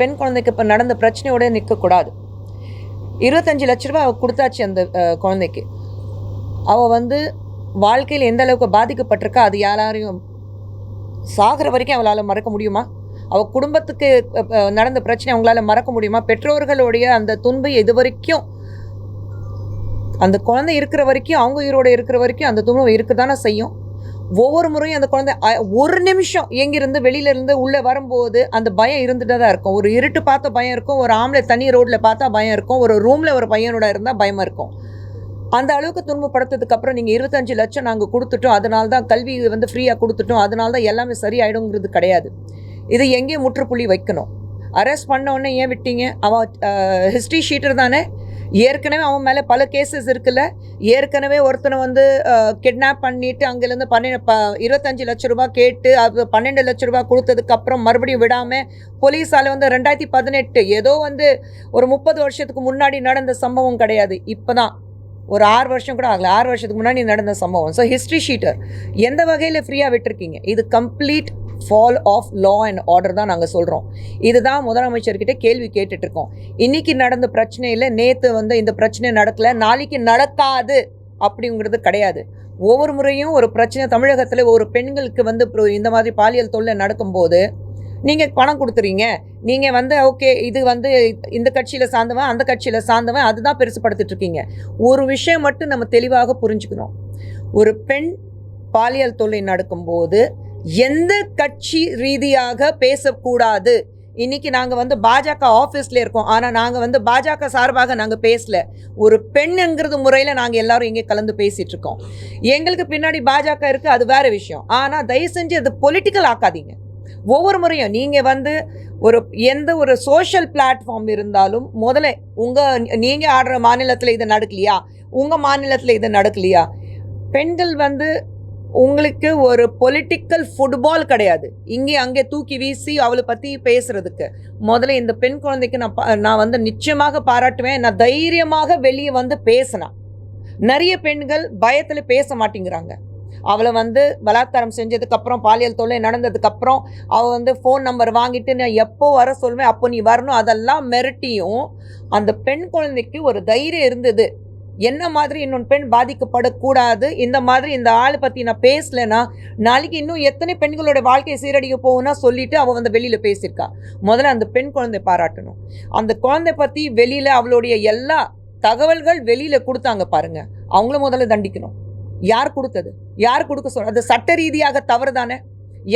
பெண் குழந்தைக்கு இப்போ நடந்த பிரச்சனையோட நிற்கக்கூடாது இருபத்தஞ்சு லட்ச ரூபா அவள் கொடுத்தாச்சு அந்த குழந்தைக்கு. அவள் வந்து வாழ்க்கையில் எந்த அளவுக்கு பாதிக்கப்பட்டிருக்கா அது யாராரையும் சாகிற வரைக்கும் அவளால் மறக்க முடியுமா? அவள் குடும்பத்துக்கு நடந்த பிரச்சனை அவங்களால மறக்க முடியுமா? பெற்றோர்களுடைய அந்த துன்பை இது வரைக்கும் அந்த குழந்தை இருக்கிற வரைக்கும் அவங்க உயிரோடு இருக்கிற வரைக்கும் அந்த துன்பம் இருக்க தானே செய்யும்? ஒவ்வொரு முறையும் அந்த குழந்தை ஒரு நிமிஷம் எங்கிருந்து வெளியில இருந்து உள்ளே வரும்போது அந்த பயம் இருந்துட்டு தான் இருக்கும். ஒரு இருட்டு பார்த்த பயம் இருக்கும் ஒரு ஆம்பளை தனி ரோட்டில் பார்த்தா பயம் இருக்கும் ஒரு ரூமில் ஒரு பையனோட இருந்தால் பயமாக இருக்கும். அந்த அளவுக்கு துன்பப்படுத்ததுக்கப்புறம் நீங்கள் இருபத்தஞ்சு லட்சம் நாங்கள் கொடுத்துட்டோம் அதனால தான் கல்வி வந்து ஃப்ரீயாக கொடுத்துட்டோம் அதனால தான் எல்லாமே சரியாயிடுங்கிறது கிடையாது. இது எங்கேயும் முற்றுப்புள்ளி வைக்கணும். அரெஸ்ட் பண்ண உடனே ஏன் விட்டீங்க? அவன் ஹிஸ்ட்ரி ஷீட்டர் தானே? ஏற்கனவே அவன் மேலே பல கேசஸ் இருக்குல்ல? ஏற்கனவே ஒருத்தனை வந்து கிட்னாப் பண்ணிட்டு அங்கேருந்து பன்னெண்டு ப இருபத்தஞ்சு லட்ச ரூபா கேட்டு அது பன்னெண்டு லட்ச ரூபா கொடுத்ததுக்கப்புறம் மறுபடியும் விடாமல் போலீஸால் வந்து ரெண்டாயிரத்தி பதினெட்டு ஏதோ வந்து ஒரு முப்பது வருஷத்துக்கு முன்னாடி நடந்த சம்பவம் கிடையாது. இப்போ தான் ஒரு ஆறு வருஷம் கூட ஆகல. ஆறு வருஷத்துக்கு முன்னாடி நடந்த சம்பவம். ஸோ ஹிஸ்ட்ரி ஷீட்டர் எந்த வகையில் ஃப்ரீயாக விட்டுருக்கீங்க? இது complete fall of law and order தான் நாங்கள் சொல்கிறோம் இதுதான் முதலமைச்சர்கிட்ட கேள்வி கேட்டுட்ருக்கோம். இன்றைக்கி நடந்த பிரச்சனையில் நேற்று வந்து இந்த பிரச்சனை நடக்கல நாளைக்கு நடக்காது அப்படிங்கிறது கிடையாது. ஒவ்வொரு முறையும் ஒரு பிரச்சனை தமிழகத்தில் ஒரு பெண்களுக்கு வந்து இந்த மாதிரி பாலியல் தொல்லை நடக்கும்போது நீங்கள் பணம் கொடுத்துறீங்க நீங்கள் வந்து ஓகே இது வந்து இந்த கட்சியில் சார்ந்தவன் அந்த கட்சியில் சார்ந்தவன் அதுதான் பெருசுப்படுத்திட்டு இருக்கீங்க ஒரு விஷயம் மட்டும் நம்ம தெளிவாக புரிஞ்சுக்கணும். ஒரு பெண் பாலியல் தொல்லை நடக்கும்போது எந்த கட்சி ரீதியாக பேசக்கூடாது? இன்னைக்கு நாங்கள் வந்து பாஜக ஆஃபீஸில் இருக்கோம். ஆனால் நாங்கள் வந்து பாஜக சார்பாக நாங்கள் பேசல. ஒரு பெண்ணுங்கிறது முறையில் நாங்கள் எல்லாரும் இங்கே கலந்து பேசிகிட்ருக்கோம் இருக்கோம். எங்களுக்கு பின்னாடி பாஜக இருக்குது அது வேறு விஷயம். ஆனால் தயவு செஞ்சு அது பொலிட்டிக்கல் ஆக்காதீங்க. ஒவ்வொரு முறையும் நீங்கள் வந்து ஒரு எந்த ஒரு சோஷியல் பிளாட்ஃபார்ம் இருந்தாலும் முதல்ல உங்கள் நீங்கள் ஆடுற மாநிலத்தில் இது நடக்கலையா? உங்கள் மாநிலத்தில் இது நடக்கலையா? பெண்கள் வந்து உங்களுக்கு ஒரு பொலிட்டிக்கல் ஃபுட்பால் கிடையாது. இங்கே அங்கே தூக்கி வீசி அவளை பற்றி பேசுகிறதுக்கு முதல்ல இந்த பெண் குழந்தைக்கு நான் நான் வந்து நிச்சயமாக பாராட்டுவேன். நான் தைரியமாக வெளியே வந்து பேசினேன் நிறைய பெண்கள் பயத்தில் பேச மாட்டேங்கிறாங்க. அவளை வந்து பலாத்காரம் செஞ்சதுக்கப்புறம் பாலியல் தொல்லை நடந்ததுக்கப்புறம் அவள் வந்து ஃபோன் நம்பர் வாங்கிட்டு நான் எப்போ வர சொல்வேன் அப்போ நீ வரணும் அதெல்லாம் மிரட்டியும் அந்த பெண் குழந்தைக்கு ஒரு தைரியம் இருந்தது. என்ன மாதிரி இன்னொன்று பெண் பாதிக்கப்படக்கூடாது? இந்த மாதிரி இந்த ஆளை பற்றி நான் பேசலைன்னா நாளைக்கு இன்னும் எத்தனை பெண்களோட வாழ்க்கையை சீரடிக்க போகும்னா சொல்லிட்டு அவள் வந்து வெளியில் பேசியிருக்கா. முதல்ல அந்த பெண் குழந்தை பாராட்டணும். அந்த குழந்தை பற்றி வெளியில் அவளுடைய எல்லா தகவல்கள் வெளியில் கொடுத்தாங்க பாருங்க. அவங்கள முதல்ல தண்டிக்கணும். யார் கொடுத்தது? யார் கொடுக்க சொல்ற அது சட்ட ரீதியாக தவறு தானே?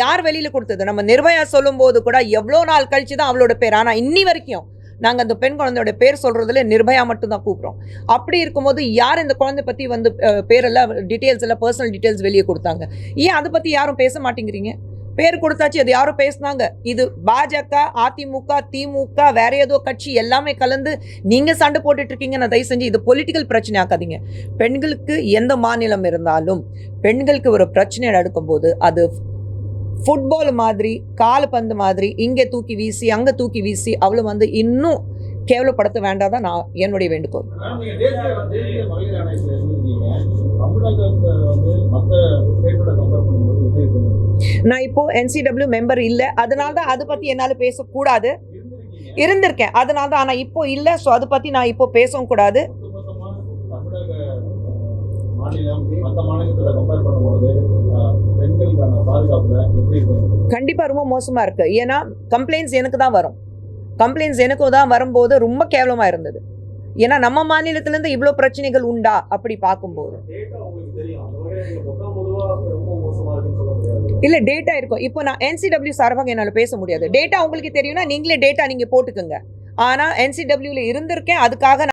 யார் வெளியில் கொடுத்தது? நம்ம நிர்பயா சொல்லும்போது கூட எவ்வளோ நாள் கழிச்சு தான் அவளோட பேர். ஆனால் இன்னி வரைக்கும் நாங்கள் அந்த பெண் குழந்தையோட பேர் சொல்கிறதுல நிர்பயா மட்டும்தான் கூப்பிட்றோம். அப்படி இருக்கும்போது யார் இந்த குழந்தை பற்றி வந்து பேரெல்லாம் டீட்டெயில்ஸ் எல்லாம் பர்சனல் டீட்டெயில்ஸ் வெளியே கொடுத்தாங்க? ஏன் அதை பற்றி யாரும் பேச மாட்டேங்கிறீங்க? பேர் கொடுத்தாச்சு அது யாரும் பேசினாங்க. இது பாஜக அதிமுக திமுக வேற ஏதோ கட்சி எல்லாமே கலந்து நீங்கள் சண்டை போட்டுட்டு இருக்கீங்க. நான் தயவு செஞ்சு இது பொலிட்டிக்கல் பிரச்சனை ஆக்காதீங்க. பெண்களுக்கு எந்த மாநிலம் இருந்தாலும் பெண்களுக்கு ஒரு பிரச்சனை நடக்கும்போது அது ஃபுட்பால் மாதிரி கால்பந்து மாதிரி இங்கே தூக்கி வீசி அங்கே தூக்கி வீசி அவளை வந்து இன்னும் கேவலப்படுத்த வேண்டாதான் நான் என்னுடைய வேண்டுகோள். நான் இப்போ என்சிடபிள்யூ மெம்பர் இல்லை. அதனால தான் அதை பற்றி என்னால் பேசக்கூடாது. இருந்திருக்கேன். அதனால தான் ஆனால் இப்போ இல்லை. ஸோ அதை பற்றி நான் இப்போ பேசவும் கூடாது. மாநிலம் மத்த மாநிலத்துல கம்பேர் பண்ணும்போது கண்டிப்பா ரொம்ப மோசமா இருக்கு. ஏன்னா கம்ப்ளைண்ட்ஸ் எனக்கு தான் வரும். கம்ப்ளைண்ட்ஸ் எனக்கும் தான் வரும்போது ரொம்ப கேவலமா இருந்தது. ஏன்னா நம்ம மாநிலத்திலேருந்து இவ்வளோ பிரச்சனைகள் உண்டா? அப்படி பார்க்கும்போது. இல்ல இல்லை டேட்டா இருக்கும். இப்போ நான் என்சிடபிள்யூ சார்பாக என்னால் பேச முடியாது. டேட்டா உங்களுக்கு தெரியும்னா நீங்களே டேட்டா நீங்கள் போட்டுக்கோங்க. ஆனால் என்சிடபிள்யூவில் இருந்திருக்கேன். அதுக்காக